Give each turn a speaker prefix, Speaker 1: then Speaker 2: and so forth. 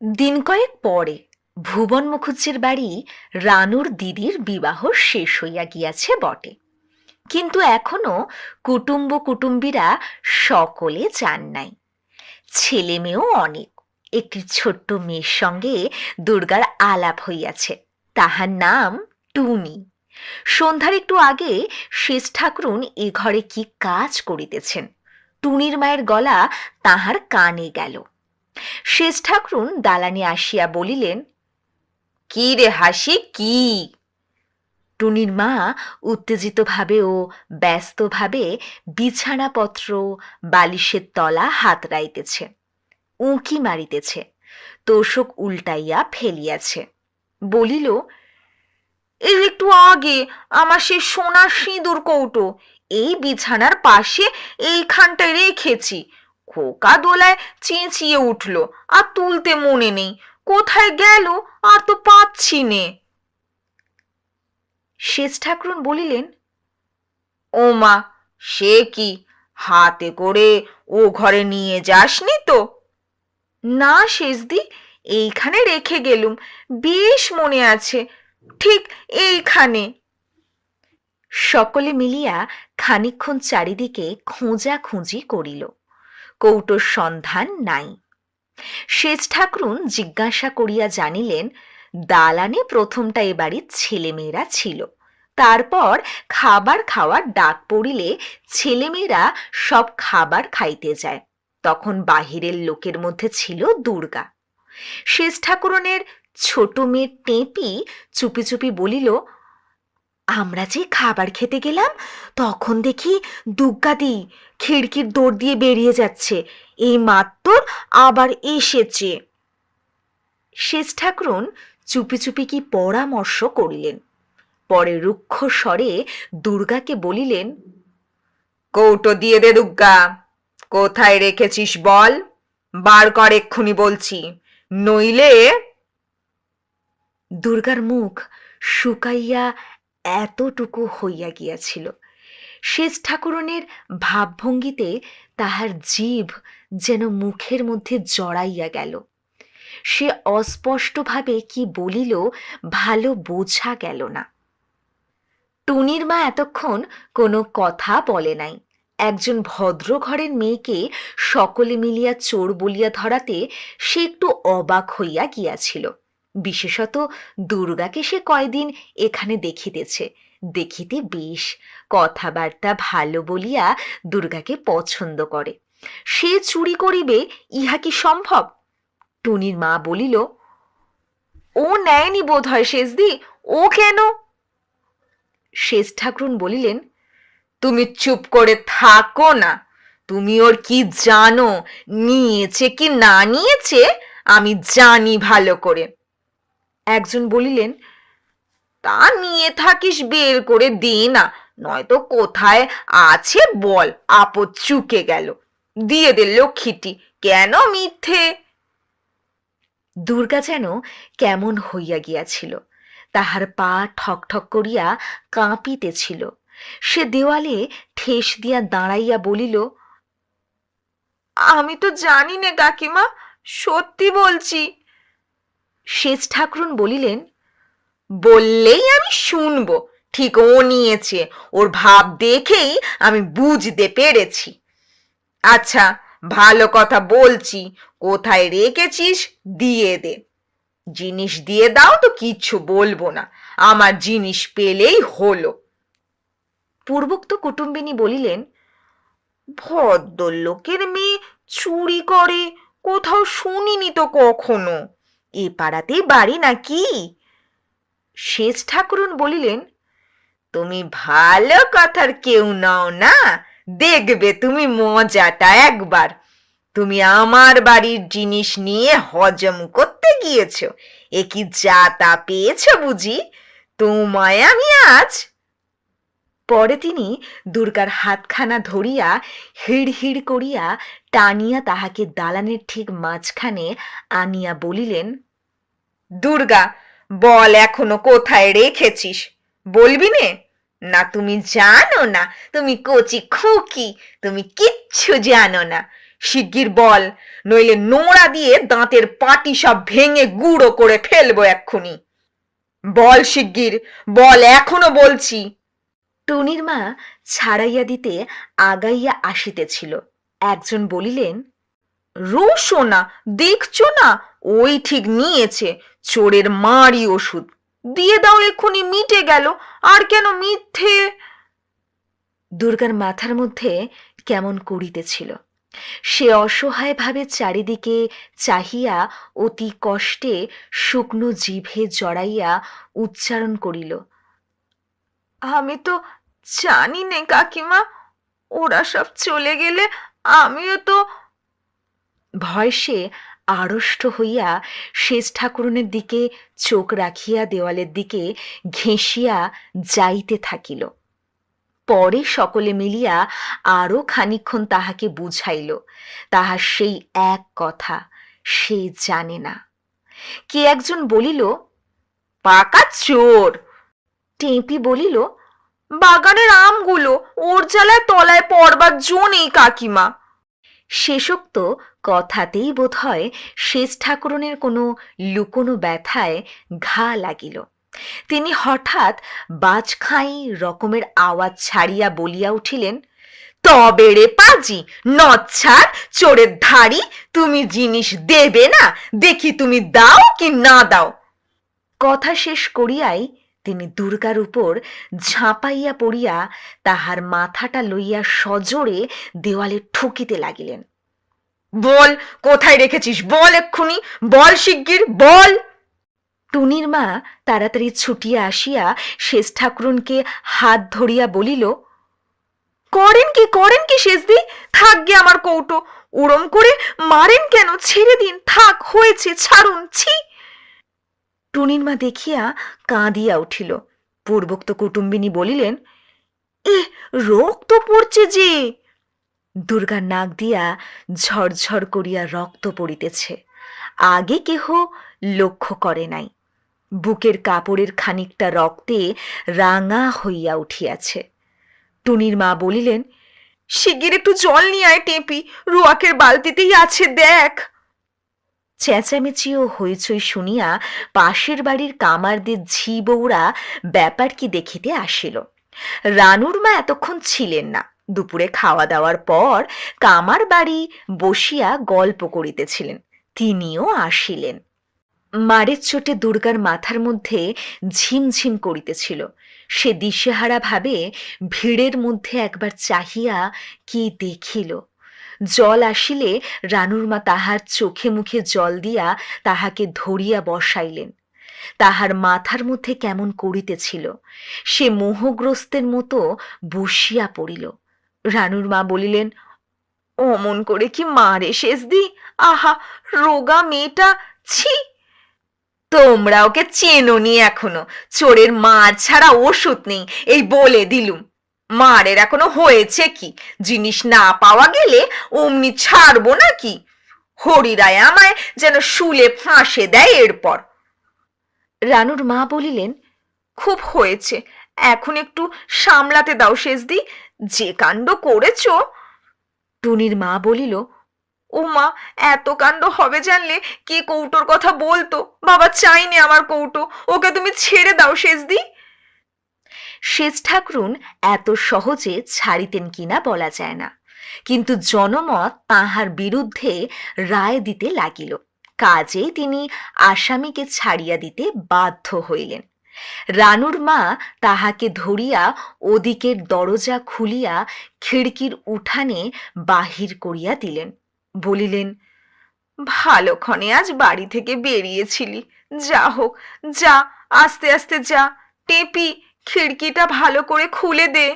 Speaker 1: দিন কয়েক পরে ভুবন মুখুজ্জের বাড়ি রানুর দিদির বিবাহ শেষ হইয়া গিয়াছে বটে। কিন্তু এখনও কুটুম্ব কুটুম্বীরা সকলে যান নাই। ছেলে মেয়েও অনেক। একটি ছোট্ট মেয়ের সঙ্গে দুর্গার আলাপ হইয়াছে। তাহার নাম টুনি। সন্ধ্যার একটু আগে শেষ ঠাকুরুন এ ঘরে কি কাজ করিতেছেন? টুনির মায়ের গলা তাহার কানে গেল। শেষ ঠাকুরুন দালানে আসিয়া বলিলেন, কি রে হাসি, কি? টুনির মা উত্তেজিতভাবে ও ব্যস্তভাবে বিছানাপত্র, বালিশের তলা হাত রাইতেছে, উঁকি মারিতেছে, তোষক উল্টাইয়া ফেলিয়াছে। বলিল, এই একটু আগে আমার সে সোনার সিঁদুর কৌটো, এই বিছানার পাশে এইখানটায় রেখেছি খোকা দোলায় চেঁচিয়ে উঠল, আর তুলতে মনে নেই। কোথায় গেল? আর তো পাচ্ছি নে। শেষ ঠাকুরুন বলিলেন, ও মা, সে কি? হাতে করে ও ঘরে নিয়ে যাসনি তো? না শেষদি, এইখানে রেখে গেলুম। বেশ মনে আছে, ঠিক এইখানে। সকলে মিলিয়া খানিকক্ষণ চারিদিকে খোঁজা খুঁজি করিল। কৌটোর সন্ধান নাই। শেষ ঠাকরুন জিজ্ঞাসা করিয়া জানিলেন, দালানে প্রথমটা এ বাড়ির ছেলেমেয়েরা ছিল। তারপর খাবার খাওয়ার ডাক পড়িলে ছেলেমেয়েরা সব খাবার খাইতে যায়। তখন বাহিরের লোকের মধ্যে ছিল দুর্গা। শেষ ঠাকুরনের ছোট মেয়ে টেপি চুপি চুপি বলিল আমরা যে খাবার খেতে গেলাম, তখন দেখি দুর্গাদি খিড়কির দৌড় দিয়ে বেরিয়ে যাচ্ছে। এই মাত্র আবার এসেছে। শেষ ঠাকুরন চুপি চুপি কি পরামর্শ করিলেন? পরে রুক্ষ স্বরে দুর্গাকে বলিলেন, কৌটো দিয়ে দে দুর্গা কোথায় রেখেছিস বল? বার কর এক্ষুনি বলছি। নইলে দুর্গার মুখ শুকাইয়া এতটুকু হইয়া গিয়াছিল। শেষ ঠাকুরনের ভাবভঙ্গিতে তাহার জীব যেন মুখের মধ্যে জড়াইয়া গেল। সে অস্পষ্টভাবে কি বলিল ভালো বোঝা গেল না। টুনির মা এতক্ষণ কোনো কথা বলে নাই। একজন ভদ্র ঘরের মেয়েকে সকলে মিলিয়া চোর বলিয়া ধরাতে সে একটু অবাক হইয়া গিয়াছিল। বিশেষত দুর্গাকে সে কয়দিন এখানে দেখিতেছে। দেখিতে বেশ কথাবার্তা ভালো বলিয়া দুর্গাকে পছন্দ করে। সে চুরি করিবে, ইহা কি সম্ভব? টুনির মা বলিল, ও নেয়নি বোধ হয় শেষদি ও কেন? শেষ ঠাকুরুন বলিলেন, তুমি চুপ করে থাকো না। তুমি ওর কি জানো? নিয়েছে কি না নিয়েছে? আমি জানি ভালো করে। একজন বলিলেন, তা নিয়ে থাকিস বের করে দে না, নয়তো কোথায় আছে বল, আপদ চুকে গেল। দিয়ে দে লক্ষ্মীটি, কেন মিথ্যে? দুর্গা যেন কেমন হইয়া গিয়াছিল, তাহার পা ঠক ঠক করিয়া কাঁপিতেছিল। সে দেওয়ালে ঠেস দিয়া দাঁড়াইয়া বলিল, আমি তো জানি না কাকিমা, সত্যি বলছি শেষ ঠাকুরুন বলিলেন, বললেই আমি শুনব, ঠিক ও নিয়েছে, ওর ভাব দেখেই আমি বুঝতে পেরেছি। আচ্ছা ভালো কথা বলছি, কোথায় রেখেছিস, দিয়ে দে। জিনিস দিয়ে দাও তো কিচ্ছু বলব না, আমার জিনিস পেলেই হলো। পূর্বোক্ত কুটুম্বিনী বলিলেন, ভদ্রলোকের মেয়ে চুরি করে, কোথাও শুনিনি তো কখনো? এ পাড়াতেই বাড়ি নাকি? শেষ ঠাকুরুন বলিলেন, তুমি ভালো কথার কেউ নাও না, দেখবে তুমি মজাটা একবার। তুমি আমার বাড়ির জিনিস নিয়ে হজম করতে গিয়েছো, এ কি যা তা পেয়েছ বুঝি? তোমায় আমি আজ পরে তিনি দুর্গার হাতখানা ধরিয়া হিড় হিড় করিয়া টানিয়া তাহাকে দালানের ঠিক মাঝখানে আনিয়া বলিলেন, দুর্গা, বল এখনও কোথায় রেখেছিস? বলবি নে? না তুমি জানো না, তুমি কচি খুকি, তুমি কিচ্ছু জানো না।
Speaker 2: শিগগির বল, নইলে নোড়া দিয়ে দাঁতের পাটি সব ভেঙে গুঁড়ো করে ফেলব এক্ষুনি। বল শিগগির, বল এখনও বলছি।
Speaker 1: টুনির মা ছাড়াইয়া দিতে আগাইয়া আসিতেছিল। একজন বলিলেন
Speaker 2: রুশো না দেখছ না? ওই ঠিক নিয়েছে। চোরের মারই ওষুধ। দিয়ে দাও এক্ষুনি, মিটে গেল। আর কেন মিথ্যে?
Speaker 1: দুর্গার মাথার মধ্যে কেমন করিতেছিল। সে অসহায়ভাবে চারিদিকে চাহিয়া অতি কষ্টে শুকনো জিভে জড়াইয়া উচ্চারণ করিল,
Speaker 2: আমি তো জানি নে কাকিমা, ওরা সব চলে গেলে আমিও তো
Speaker 1: ভয়সে আড়ষ্ট হইয়া শেষ ঠাকুরনের দিকে চোখ রাখিয়া দেওয়ালের দিকে ঘেঁষিয়া যাইতে থাকিল। পরে সকলে মিলিয়া আরও খানিক্ষণ তাহাকে বুঝাইল তাহার সেই এক কথা, সে জানে না। কে একজন বলিল,
Speaker 2: পাকা চোর।
Speaker 1: টেঁপি বলিল
Speaker 2: বাগানের আমগুলো ওর জ্বালায় তলায় পড়বার জো নেই কাকিমা।
Speaker 1: শেষোক্ত কথাতেই বোধ হয় শেষ ঠাকুরনের কোনো লুকোনো ব্যথায় ঘা লাগিল। তিনি হঠাৎ বাজখাই রকমের আওয়াজ ছাড়িয়া বলিয়া উঠিলেন
Speaker 2: তবে রে পাজি নচ্ছার চোরের ধাড়ি তুমি জিনিস দেবে না? দেখি তুমি দাও কি না দাও?
Speaker 1: কথা শেষ করিয়াই তিনি দুর্গার উপর ঝাঁপাইয়া পড়িয়া তাহার মাথাটা লইয়া সজোরে দেওয়ালে ঠুকিতে লাগিলেন।
Speaker 2: বল, কোথায় রেখেছিস? বল এক্ষুনি, বল শিগগির, বল!
Speaker 1: টুনির মা তাড়াতাড়ি ছুটিয়া আসিয়া শেষ ঠাকুরনকে হাত ধরিয়া বলিল,
Speaker 2: করেন কি করেন কি শেষদি? থাক গে আমার কৌটো ওরম করে মারেন কেন? ছেড়ে দিন, থাক, হয়েছে, ছাড়ুন, ছি!
Speaker 1: টুনির মা দেখিয়া কাঁদিয়া উঠিল। পূর্বোক্ত কুটুম্বিনী বলিলেন,
Speaker 2: এ রক্ত পড়ছে যে!
Speaker 1: দুর্গা নাক দিয়া ঝরঝর করিয়া রক্ত পড়িতেছে। আগে কেহ লক্ষ্য করে নাই। বুকের কাপড়ের খানিকটা রক্তে রাঙা হইয়া উঠিয়াছে। টুনির মা বলিলেন,
Speaker 2: শিগগির একটু জল নিয়ে আয় টেপি, রুয়াকের বালতিতেই আছে, দেখ।
Speaker 1: চেঁচামেচি ও হইচই শুনিয়া পাশের বাড়ির কামারদের ঝি বউরা ব্যাপার কি দেখিতে আসিল। রানুর মা এতক্ষণ ছিলেন না। দুপুরে খাওয়া দাওয়ার পর কামার বাড়ি বসিয়া গল্প করিতেছিলেন। তিনিও আসিলেন। মারের চোটে দুর্গার মাথার মধ্যে ঝিমঝিম করিতেছিল। সে দিশেহারা ভাবে ভিড়ের মধ্যে একবার চাহিয়া কি দেখিল? জল আসিলে রানুর মা তাহার চোখে মুখে জল দিয়া তাহাকে ধরিয়া বসাইলেন। তাহার মাথার মধ্যে কেমন করিতেছিল, সে মোহগ্রস্তের মতো বসিয়া পড়িল। রানুর মা বলিলেন,
Speaker 2: অমন করে কি মারে শেষ দি আহা, রোগা মেয়েটা, ছি! তোমরা ওকে চেনোনি এখনও, চোরের মার ছাড়া ওষুধ নেই, এই বলে দিলুম। মারের এখনও হয়েছে কি? জিনিস না পাওয়া গেলে অমনি ছাড়বো নাকি? হরিরায় আমায় যেন শুলে ফাঁসে দেয় এরপর।
Speaker 1: রানুর মা বলিলেন,
Speaker 2: খুব হয়েছে, এখন একটু সামলাতে দাও শেষদি যে কাণ্ড করেছ।
Speaker 1: টুনির মা বলিল,
Speaker 2: ও মা, এত কাণ্ড হবে জানলে কে কৌটোর কথা বলতো? বাবা চাইনি আমার কৌটো, ওকে তুমি ছেড়ে দাও শেষদি
Speaker 1: শেষ ঠাকরুন এত সহজে ছাড়িতেন কিনা বলা যায় না। কিন্তু জনমত তাহার বিরুদ্ধে রায় দিতে লাগিল। কাজেই তিনি আসামিকে ছাড়িয়া দিতে বাধ্য হইলেন। রানুর মা তাহাকে ধরিয়া ওদিকের দরজা খুলিয়া খিড়কির উঠানে বাহির করিয়া দিলেন। বলিলেন
Speaker 2: ভালোক্ষণে আজ বাড়ি থেকে বেরিয়েছিলি। যা হোক, যা, আস্তে আস্তে যা। টেপি খিড়কিটা ভালো করে খুলে দে।